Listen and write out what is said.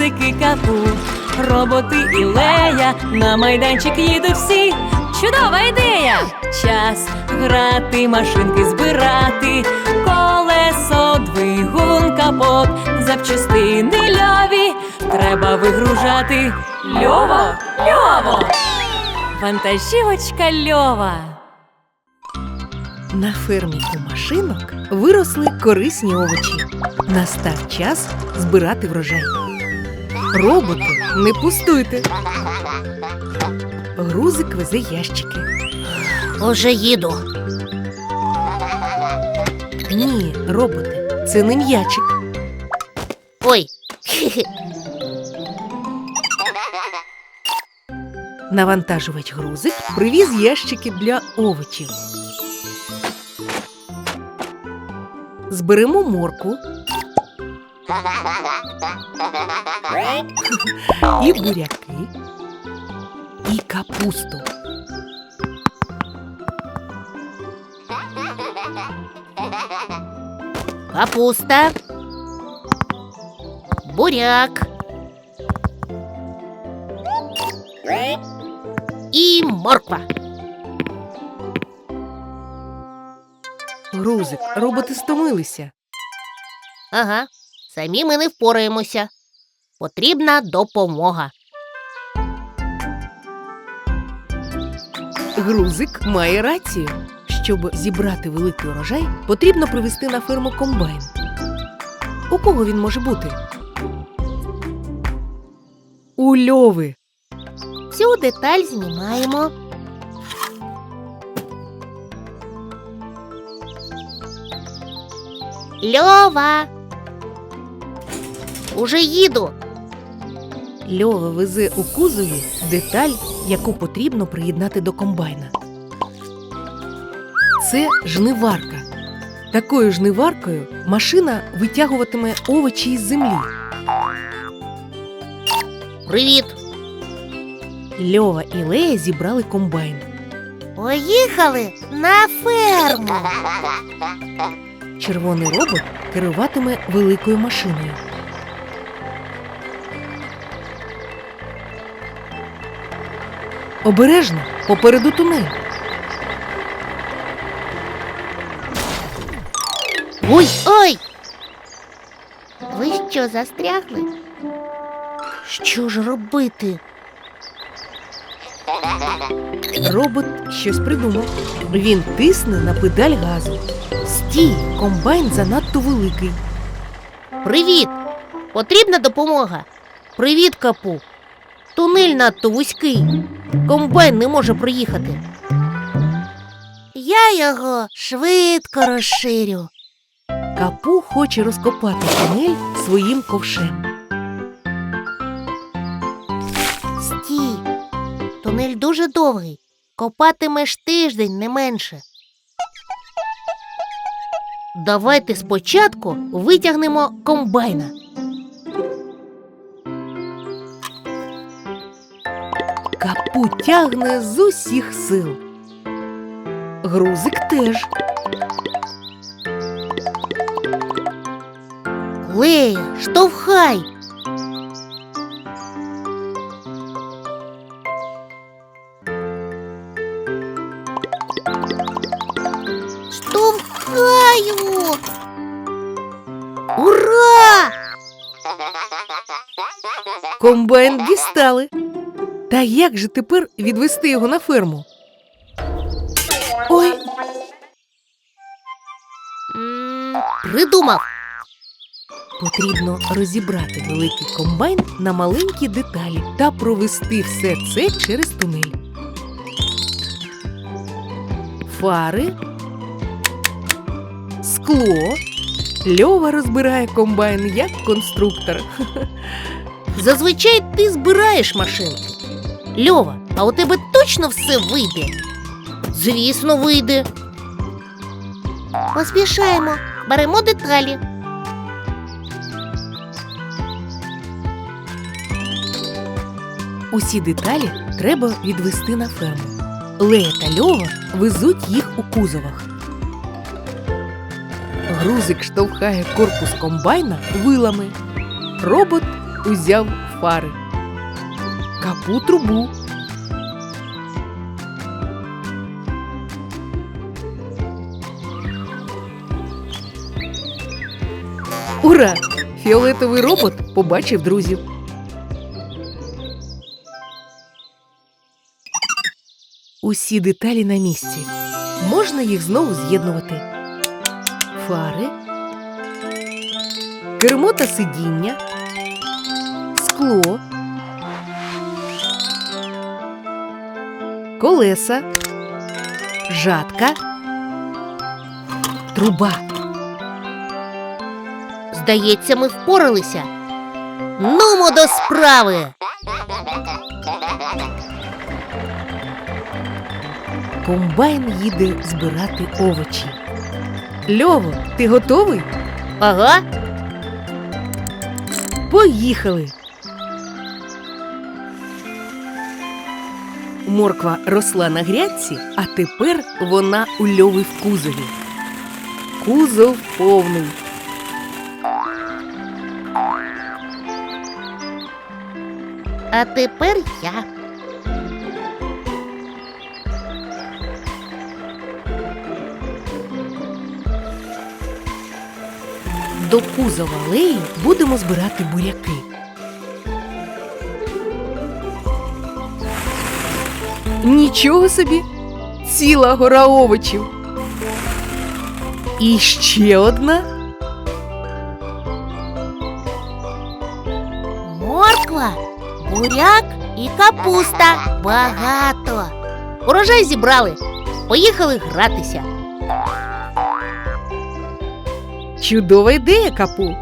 грузики капу, роботи і лея, на майданчик їдуть всі. Чудова ідея! Час грати, машинки збирати, колесо, двигун, капот, запчастини льові треба вигружати. Льово, льово! Вантажівочка льова. На фермі у машинок виросли корисні овочі. Настав час збирати врожай. Роботи, не пустуйте. Грузик везе ящики. Уже їду. Ні, роботи, це не м'ячик. Ой. Навантажувач грузик привіз ящики для овочів. Зберемо морку і буряки, і капусту. Капуста. Буряк. І морква. Грузик, роботи стомилися. Ага. Самі ми не впораємося. Потрібна допомога. Грузик має рацію. Щоб зібрати великий урожай, потрібно привезти на ферму комбайн. У кого він може бути? У льови. Цю деталь знімаємо. Льова. Уже їду. Льова везе у кузові деталь, яку потрібно приєднати до комбайна. Це жниварка. Такою жниваркою машина витягуватиме овочі із землі. Привіт. Льова і Лея зібрали комбайн. Поїхали на ферму. Червоний робот керуватиме великою машиною. Обережно попереду тунель. Ой, ой. Ви що застрягли? Що ж робити? Робот щось придумав. Він тисне на педаль газу. Стій, комбайн занадто великий. Привіт! Потрібна допомога. Привіт, капу. Тунель надто вузький. Комбайн не може проїхати. Я його швидко розширю. Капу хоче розкопати тунель своїм ковшем. Стій. Тунель дуже довгий. Копатимеш тиждень не менше. Давайте спочатку витягнемо комбайна. Капу тягне з усіх сил. Грузик теж. Лея, штовхай. Штовхаю. Ура! Комбайн дістали. Та як же тепер відвести його на ферму? Ой, Придумав. потрібно розібрати великий комбайн на маленькі деталі та провести все це через тунель. Фари, скло. Льова розбирає комбайн як конструктор. Зазвичай ти збираєш машинки. Льова, а у тебе точно все вийде? Звісно, вийде. Поспішаємо, беремо деталі. Усі деталі треба відвести на ферму. Лея та Льова везуть їх у кузовах. Грузик штовхає корпус комбайна вилами. Робот узяв фари. Капу трубу. Ура! Фіолетовий робот побачив друзів. Усі деталі на місці. Можна їх знову з'єднувати. Фари, кермо та сидіння, скло, колеса, жатка, труба. Здається, ми впоралися. Нумо до справи. Комбайн їде збирати овочі. Льово, ти готовий? Ага. Поїхали. Морква росла на грядці, а тепер вона у льови в кузові. Кузов повний. А тепер я. До кузова алеї будемо збирати буряки. Нічого собі! Ціла гора овочів. І ще одна. Морква, буряк і капуста. Багато. Урожай зібрали. Поїхали гратися. Чудова ідея, капу.